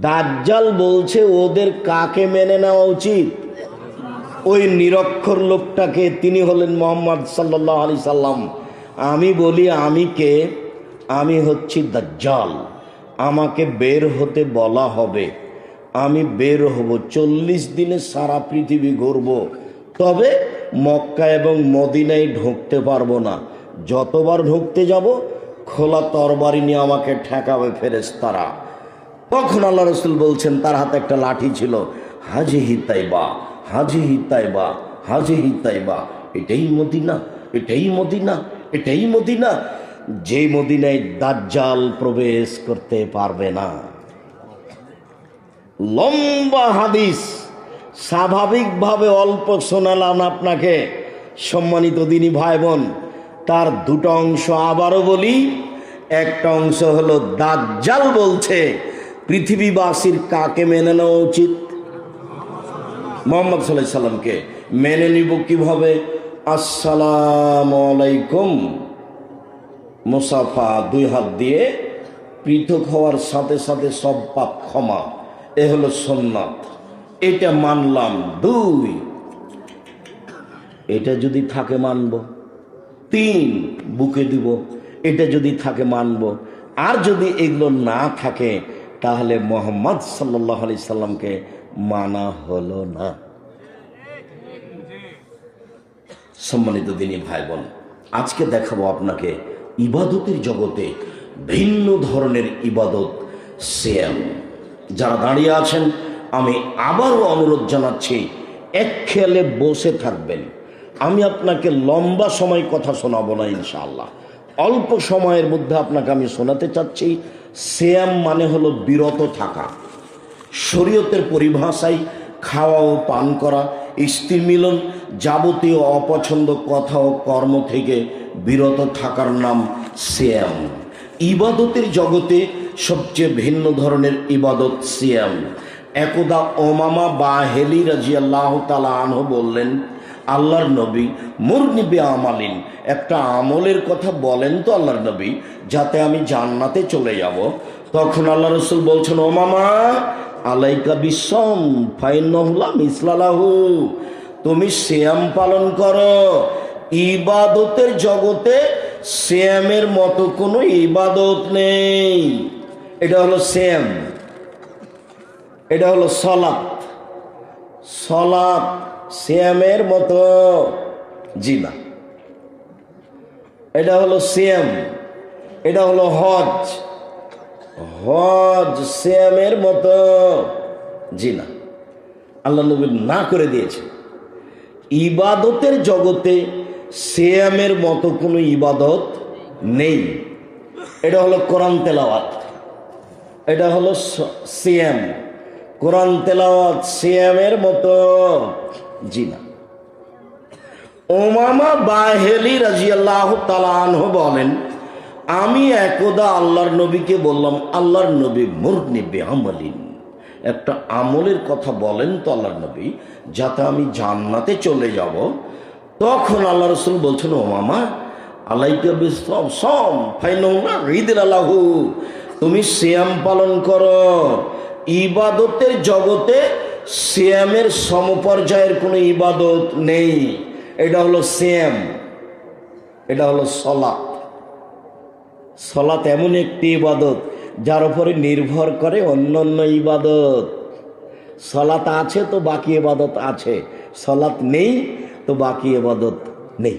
দাজ্জাল বলছে ওদের কাকে মেনে নেওয়া উচিত? ওই নিরক্ষর লোকটাকে, তিনি হলেন মোহাম্মদ সাল্লাহ আলি সাল্লাম। আমি বলি, আমি কে? আমি হচ্ছি দাজ্জাল। আমাকে বের হতে বলা হবে। আমি বের হব, চল্লিশ দিনে সারা পৃথিবী ঘুরব। তবে মক্কা এবং মদিনায় ঢুকতে পারব না। যতবার ঢুকতে যাব, খোলা তরবারি নিয়ে আমাকে ঠেকাবে ফেরেস্তারা তখন আল্লাহ রসুল বলছেন, তার হাতে একটা লাঠি ছিল হাজি হিতাইবা হাজি হিতাইবা হাজি হিতাইবা এটাই মদিনা এটাই মদিনা এটাই মদিনা। যে মদিনায় দাজ্জাল প্রবেশ করতে পারবে না। লম্বা হাদিস, স্বাভাবিকভাবে অল্প শোনালাম আপনাকে, সম্মানিত দিনী ভাই বোন তার দুটো অংশ আবারও বলি, একটা অংশ হলো দাজ্জাল বলছে পৃথিবীবাসীর কাকে মেনে নেওয়া উচিত? মোহাম্মদ সাল্লাহ সাল্লামকে মেনে নিব কীভাবে? আসসালাম আলাইকুম। মুসাফা দুই হাত দিয়ে পৃথক হওয়ার সাথে সাথে সব পাপ ক্ষমা। এ হলো সোননাথ এটা মানলাম দুই। এটা যদি থাকে মানব। তিন, বুকে দিব। এটা যদি থাকে মানব। আর যদি এগুলো না থাকে তাহলে মোহাম্মদ সাল্লাহ আলি সাল্লামকে মানা হলো না। সম্মানিত দিনী ভাই বোন আজকে দেখাবো আপনাকে ইবাদতের জগতে ভিন্ন ধরনের ইবাদত সেম যারা দাঁড়িয়ে আছেন, আমি আবারও অনুরোধ জানাচ্ছি, এক খেয়ালে বসে থাকবেন। আমি আপনাকে লম্বা সময় কথা শোনাবো না ইনশাআল্লাহ। অল্প সময়ের মধ্যে আপনাকে আমি শোনাতে চাচ্ছি। সেম মানে হলো বিরত থাকা। শরীয়তের পরিভাষায় খাওয়া ও পান করা, স্ত্রী মিলন যাবতীয় অপছন্দ কথা ও কর্ম থেকে বিরত থাকার নাম সিয়াম। ইবাদতের জগতে সবচেয়ে ভিন্ন ধরনের ইবাদত সিয়াম। একদা ওমামা বা হেলি রাজিয়াল্লাহ তালা আনহ বললেন আল্লাহর নবী মুরনিবে আমালিন একটা আমলের কথা বলেন তো আল্লাহর নবী, যাতে আমি জান্নাতে চলে যাব। তখন আল্লাহ রসুল বলছেন, ও মামা, আলাইকা বিশ্বম ফাইনহুলাম ইসলালাহু তুমি শ্যাম পালন করো। ইবাদতের জগতে শ্যামের মতো কোনো ইবাদত নেই। এটা হলো শ্যাম এটা হলো সলাপ সলাপ শ্যামের মতো। জি না। এটা হলো শ্যাম এটা হলো হজ হজ শ্যামের মতো। জি না। আল্লাহ নবী না করে দিয়েছে। ইবাদতের জগতে শ্যামের মতো কোনো ইবাদত নেই। এটা হলো কোরআন তেলাওয়াত। এটা হলো সিয়াম। কোরআন তেলাওয়াত সিয়ামের মতো। জি না। ওমামা বাহেলি রাজিয়াল্লাহ তালানহ বলেন, আমি একদা আল্লাহর নবীকে বললাম, আল্লাহর নবী মুরনি বেহামলিন একটা আমলের কথা বলেন তো আল্লাহর নবী, যাতে আমি জান্নাতে চলে যাব। তখন আল্লাহ রসুল বলছেন ও মামা আল্লাহু তুমি শ্যাম পালন করো। ইবাদতের জগতে শ্যামের সমপর্যায়ের কোনো ইবাদত নেই। এটা হলো শ্যাম এটা হলো সলাপ সলাত এমন একটি ইবাদত যার উপরে নির্ভর করে অন্য অন্য ইবাদত। সলাত আছে তো বাকি ইবাদত আছে। সলাত নেই তো বাকি ইবাদত নেই।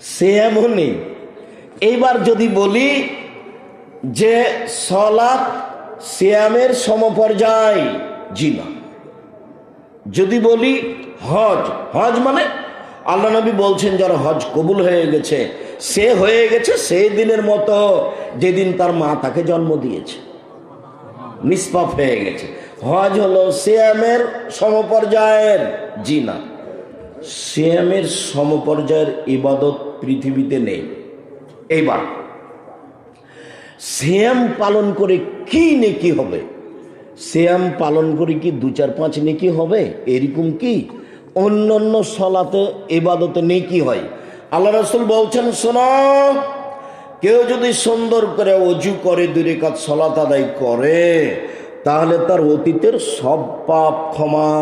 সে এমনই এইবার যদি বলি যে সলাত শ্যামের সমপর্যায় জি না যদি বলি হজ হজ মানে আল্লাহ নবী বলছেন, যারা হজ কবুল হয়ে গেছে, সে হয়ে গেছে সেই দিনের মতো যেদিন তার মা তাকে জন্ম দিয়েছে। নিষ্পাপ হয়ে গেছে। হজ হলো সিয়ামের সমপর্যায়ের জি না সিয়ামের সমপর্যায়ের ইবাদত পৃথিবীতে নেই। এইবার, সিয়াম পালন করে কি নেকি হবে? শ্যাম পালন করে কি দু চার পাঁচ নেকি হবে? এরকম কি? অন্য অন্য সলাতে এবাদতে নেকি হয়। আল্লাহ রসুল বলছেন, শোনো, কেউ যদি সুন্দর করে অজু করে দূরে কাজ সলাত আদায় করে, তাহলে তার অতীতের সব পাপ ক্ষমা।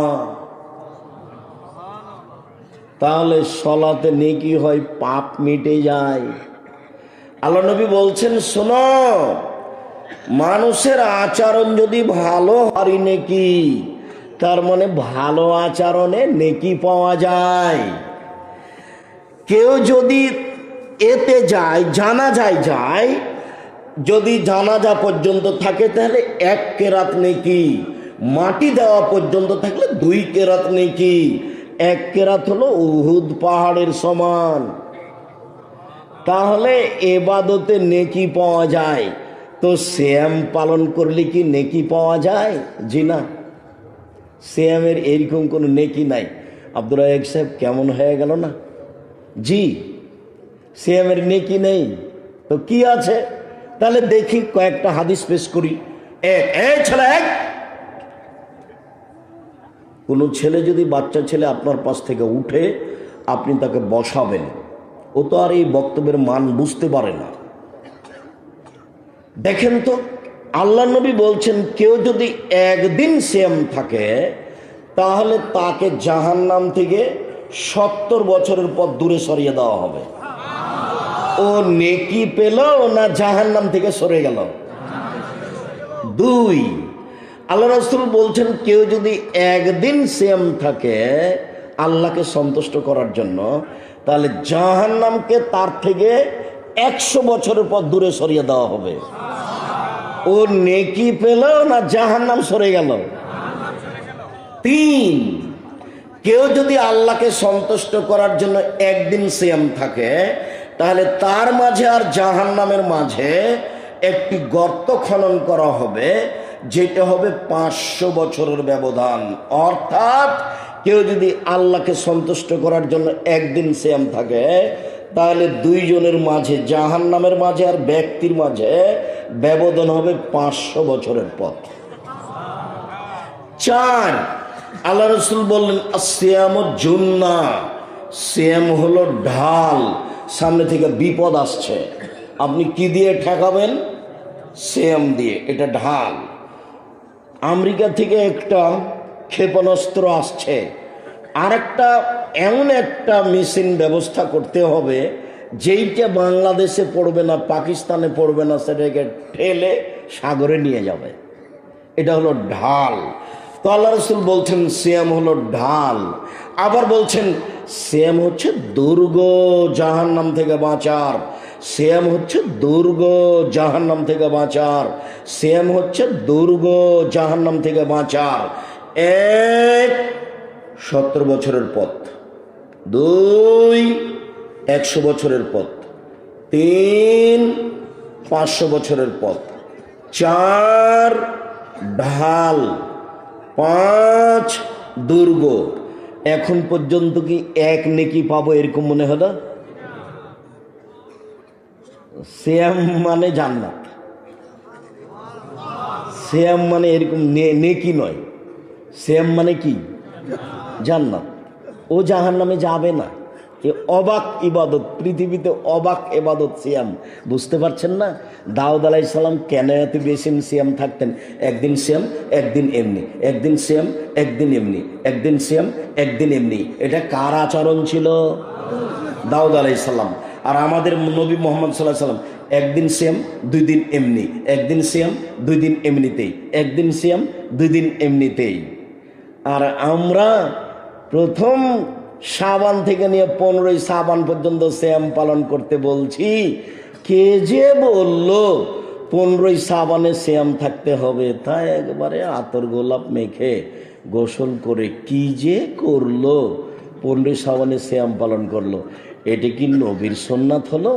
তাহলে সলাতে নেকি হয়, পাপ মিটে যায়। আল্লাহ নবী বলছেন, শোনো মানুষের আচরণ যদি ভালো হারি নেকি, তার মানে ভালো আচরণে নেকি পাওয়া যায়। কেউ যদি এতে যায় জানা যায় যায় যদি জানা জানাজা পর্যন্ত থাকে, তাহলে এক কেরাত নেকি, মাটি দেওয়া পর্যন্ত থাকলে দুই কেরাত নেকি। এক কেরাত হলো উহুদ পাহাড়ের সমান। তাহলে এবাদতে নেকি পাওয়া যায়। তো শ্যাম পালন করলে কি নেকি পাওয়া যায়? জি না। শ্যামের এরকম কোনো নেকি নাই। আব্দুল রাজাক সাহেব, কেমন হয়ে গেল না? জি শ্যামের নেকি নেই। তো কি আছে? তাহলে দেখি কয়েকটা হাদিস পেশ করি। ছেলে, এক। কোনো ছেলে যদি বাচ্চা ছেলে আপনার পাশ থেকে উঠে, আপনি তাকে বসাবেন। ও তো আর এই বক্তব্যের মান বুঝতে পারে না। দেখেন তো, আল্লাহ নবী বলছেন, কেউ যদি একদিন সেম থাকে, তাহলে তাকে জাহান্নাম থেকে সত্তর বছরের পর দূরে সরিয়ে দেওয়া হবে। ও নেকি পেল না জাহান্নাম থেকে সরে গেল? দুই, আল্লাহ রসুল বলছেন, কেউ যদি একদিন সেম থাকে, আল্লাহকে সন্তুষ্ট করার জন্য, তাহলে জাহান্নামকে তার থেকে একশো বছরের পর দূরে সরিয়ে দেওয়া হবে। ও নেকি পেল না জাহান্নাম সরে গেল? তিন, কেউ যদি আল্লাহকে সন্তুষ্ট করার জন্য একদিন সিয়াম থাকে, তাহলে তার মাঝে আর জাহান্নামের মাঝে একটি গর্ত খনন করা হবে, যেটা হবে পাঁচশো বছরের ব্যবধান। অর্থাৎ কেউ যদি আল্লাহকে সন্তুষ্ট করার জন্য একদিন সিয়াম থাকে তাহলে দুইজনের মাঝে, জাহান্নামের মাঝে আর ব্যক্তির মাঝে ব্যবধান হবে পাঁচশো বছরের পথ। চার, আল্লাহ রসুল বললেন শ্যাম জুন্না শ্যাম হলো ঢাল, সামনে থেকে বিপদ আসছে। আপনি কি দিয়ে ঠেকাবেন? শ্যাম দিয়ে, এটা ঢাল। আমেরিকা থেকে একটা ক্ষেপণাস্ত্র আসছে। আর একটা এমন একটা মেশিন ব্যবস্থা করতে হবে, যেইটা বাংলাদেশে পড়বে না, পাকিস্তানে পড়বে না, সেটাকে ঠেলে সাগরে নিয়ে যাবে। এটা হলো ঢাল। তো আল্লাহ রসুল বলছেন শ্যাম হলো ঢাল। আবার বলছেন শ্যাম হচ্ছে দুর্গ জাহান্নাম থেকে বাঁচার। শ্যাম হচ্ছে দুর্গ জাহান্নাম থেকে বাঁচার। শ্যাম হচ্ছে দুর্গ জাহান্নাম থেকে বাঁচার। এক সত্তর বছরের পথ। দুই, একশো বছরের পথ। তিন, পাঁচশো বছরের পথ। চার, ঢাল। পাঁচ, দুর্গ। এখন পর্যন্ত কি এক নেকি পাবো এরকম মনে হলো শ্যাম মানে জান্নাত। শ্যাম মানে এরকম নেকি নয়। শ্যাম মানে কি? জান্নাত। ও জাহান নামে যাবে না। এ অবাক ইবাদত, পৃথিবীতে অবাক এবাদত সিয়াম। বুঝতে পারছেন না? দাউদ আলাই সালাম কেন এত বেশি সিয়াম থাকতেন? একদিন সিয়াম, একদিন এমনি। একদিন সিয়াম, একদিন এমনি। একদিন সিয়াম, একদিন এমনি। এটা কার আচরণ ছিল? দাউদ আলাই সালাম। আর আমাদের নবী মোহাম্মদ সাল্লাহ সাল্লাম একদিন সেম দুই দিন এমনি। একদিন সেম দুই দিন এমনিতেই। একদিন সেম দুই দিন এমনিতেই। আর আমরা প্রথম সাবান থেকে নিয়ে পনেরোই সাবান পর্যন্ত শ্যাম পালন করতে বলছি, কে যে বলল পনেরোই সাবানে শ্যাম থাকতে হবে তাই একবারে আতর গোলাপ মেখে গোসল করে কি যে করল, পনেরোই সাবানে শ্যাম পালন করল, এটি কি নবীর সোননাথ হলো?